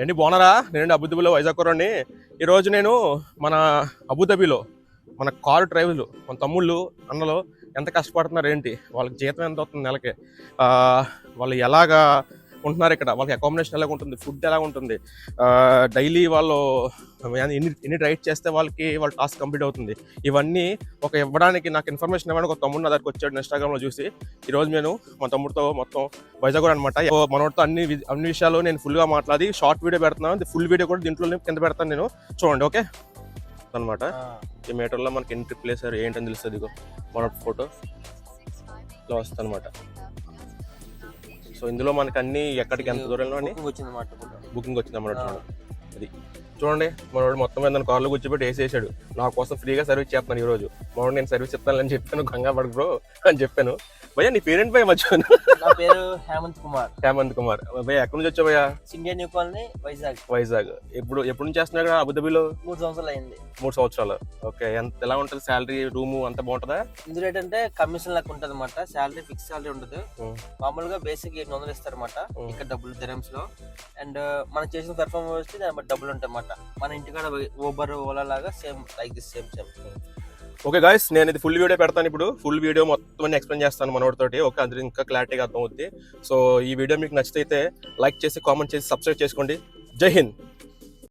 ఏంటి బాగున్నారా? నేను అబుదాబిలో వైజాగ్ కుర్రాడిని. ఈరోజు నేను మన అబుదాబిలో మన కారు డ్రైవర్లు మన తమ్ముళ్ళు అన్నలు ఎంత కష్టపడుతున్నారు ఏంటి? వాళ్ళకి జీతం ఎంత అవుతుంది నెలకి? వాళ్ళు ఎలాగా ఉంటున్నారు ఇక్కడ? వాళ్ళకి అకామిడేషన్ ఎలా ఉంటుంది ఫుడ్ ఎలా ఉంటుంది డైలీ వాళ్ళు ఎన్ని ఎన్ని రైడ్ చేస్తే వాళ్ళకి వాళ్ళ టాస్క్ కంప్లీట్ అవుతుంది. ఇవన్నీ ఒక ఇవ్వడానికి నాకు ఇన్ఫర్మేషన్ ఇవ్వడానికి ఒక తమ్ముడు నా దగ్గరికి వచ్చాడు ఇన్స్టాగ్రామ్లో చూసి ఈరోజు నేను మా తమ్ముడితో మొత్తం వైజాగ్ అనమాట మనోడితో అన్ని అన్ని విషయాలు నేను ఫుల్గా మాట్లాడి షార్ట్ వీడియో పెడుతున్నాను. ఫుల్ వీడియో కూడా దీంట్లో కింద పెడతాను నేను. చూడండి ఓకే అనమాట ఈ మీటర్లో మనకి ఎన్ని ట్రిప్ వేసారు ఏంటని తెలుస్తుంది ఇగో. మన ఫోటో ఇట్లా వస్తుంది అనమాట సో ఇందులో మనకి అన్ని ఎక్కడికి ఎంత దూరంలో అని? వచ్చింది మాట బుకింగ్ వచ్చింది అన్నమాట అది. చూడండి మనోడు మొత్తం మీద కార్లో కూర్చోబెట్టి వేసేసాడు. నా కోసం ఫ్రీగా సర్వీస్ చేస్తున్నాను ఈ రోజు. మనోడు నేను సర్వీస్ చెప్తాను అని చెప్పాను గంగా పడు బ్రో అని చెప్పాను. భయ్యా నీ పేరెంట్ భయ్య మర్చిపోయాను. నా పేరు హేమంత్ కుమార్. హేమంత్ కుమార్. భయ్య ఎక్కడి నుంచి వచ్చావు భయ్యా? Scindia new colony Vizag. Vizag. ఎప్పుడు ఎప్పుడు నుంచి చేస్తున్నాడు కదా అబుదాబిలో? మూడు సంవత్సరాలు అయింది. మూడు సంవత్సరాలు. ఓకే ఎంత ఎలా ఉంటుంది శాలరీ రూము అంత బాగుంటుందా? ఇందులో ఏంటంటే కమిషన్ లాగా ఉంటుంది అనమాట శాలరీ ఫిక్స్ శాలరీ ఉండదు. మామూలుగా బేసిక్ ఎనిమిది వందలు ఇస్తారు అనమాట. ఇక్కడ డబ్బులు దిరమ్స్లో అండ్ మనం చేసిన పెర్ఫార్మెన్స్ బట్టి దాని బట్టి డబ్బులు ఉంటాయి అన్నమాట మన ఇంటికాడ ఊబర్ ఓలా లాగా same like this same same. Okay guys నేను ఇది ఫుల్ వీడియో పెడతాను ఇప్పుడు. ఫుల్ వీడియో మొత్తం ఎక్స్ప్లెయిన్ చేస్తాను మనోడితోటి. ఓకే అందరూ ఇంకా క్లారిటీగా అర్థం అవుతుంది సో ఈ వీడియో మీకు నచ్చితే లైక్ చేసి కామెంట్ చేసి సబ్స్క్రైబ్ చేసుకోండి. జై హింద్!